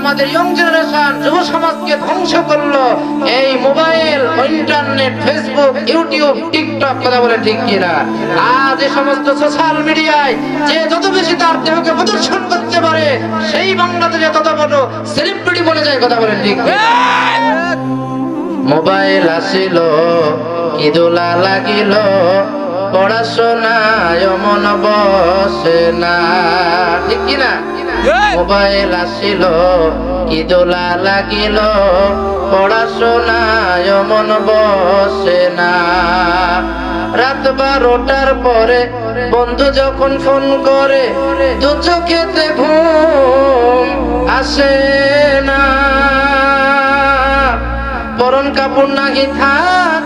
আমাদের young generation যুব সমাজকে ধ্বংস করল। এই mobile internet Facebook YouTube TikTok কথা বলে ঠিক কিনা? আজ এই সমস্ত সোশ্যাল মিডিয়ায় যে যত বেশি তার দেহকে প্রদর্শন করতে পারে সেই বাংলাদেশে তত বড় সেলিব্রিটি বলে যায় কথা বলে ঠিক মোবাইল আসিল কি দোলা লাগিল। পড়াশোনায় মন বসে না। ঠিক কিনা? মোবাইল আসিল কি দোলা লাগিল। পড়াশোনায় মন বসে না। রাত বারোটার পরে বন্ধু যখন ফোন করে দু চোখেতে ঘুম আসে না। পরন কাপড় নাহি থাক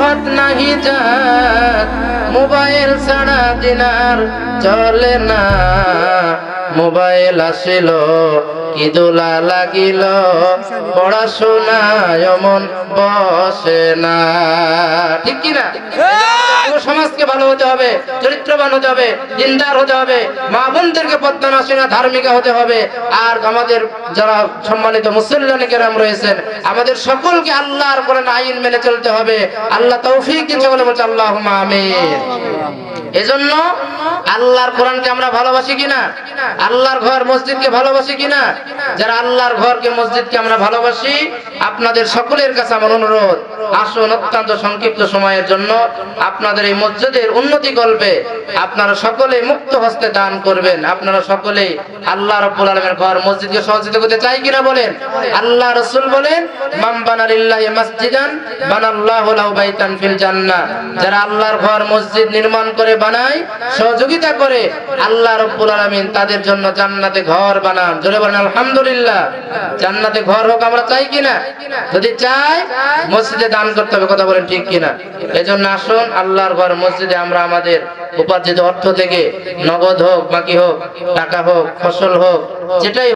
ভাত নাহি যার মোবাইল ছাড়া দিনার চলে না। মোবাইল আসিল কি দোলা লাগিল পড়াশোনায় মন বসে না। ঠিক কি না সমাজকে ভালো হতে হবে চরিত্রবান হতে হবে দিনদার হতে হবে মা বোনদেরকে পদ্মা ধার্মিকা হতে হবে। আর আমাদের যারা সম্মানিত মুসল্লান কেরাম রয়েছেন আমাদের সকলকে আল্লাহর কোরআন আইন মেনে চলতে হবে। আল্লাহ তৌফিক দিন সকলে বলছে আল্লাহ আমিন। এজন্য আল্লাহর কোরআনকে আমরা ভালোবাসি কিনা? আল্লাহর ঘর মসজিদকে ভালোবাসি কিনা? যারা আল্লাহর ঘরকে, মসজিদকে আমরা ভালোবাসি আপনাদের সকলের কাছে আমার অনুরোধ, আসুন অত্যন্ত সংক্ষিপ্ত সময়ের জন্য আপনাদের এই মসজিদের উন্নতি কল্পে আপনারা সকলে মুক্ত হস্তে দান করবেন। আপনারা সকলে আল্লাহ রব্বুল আলমের ঘর, মসজিদকে সহযোগিতা করতে চাই কিনা বলেন? আল্লাহ রসুল বলেন যারা আল্লাহর ঘর, মসজিদ নির্মাণ করে বানায়, সহযোগিতা করে, আল্লাহ তাদের জন্য জান্নাতে ঘর বানান। বলেন, আলহামদুলিল্লাহ। জান্নাতে ঘর হোক আমরা চাই কিনা? যদি চাই, মসজিদে দান করতে হবে, কথা বলেন ঠিক কিনা? এজন্য আসুন, আল্লাহর ঘর মসজিদে আমরা আমাদের উপার্জিত অর্থ থেকে নগদ হোক, বাকি হোক, টাকা হোক, ফসল হোক, যেটাই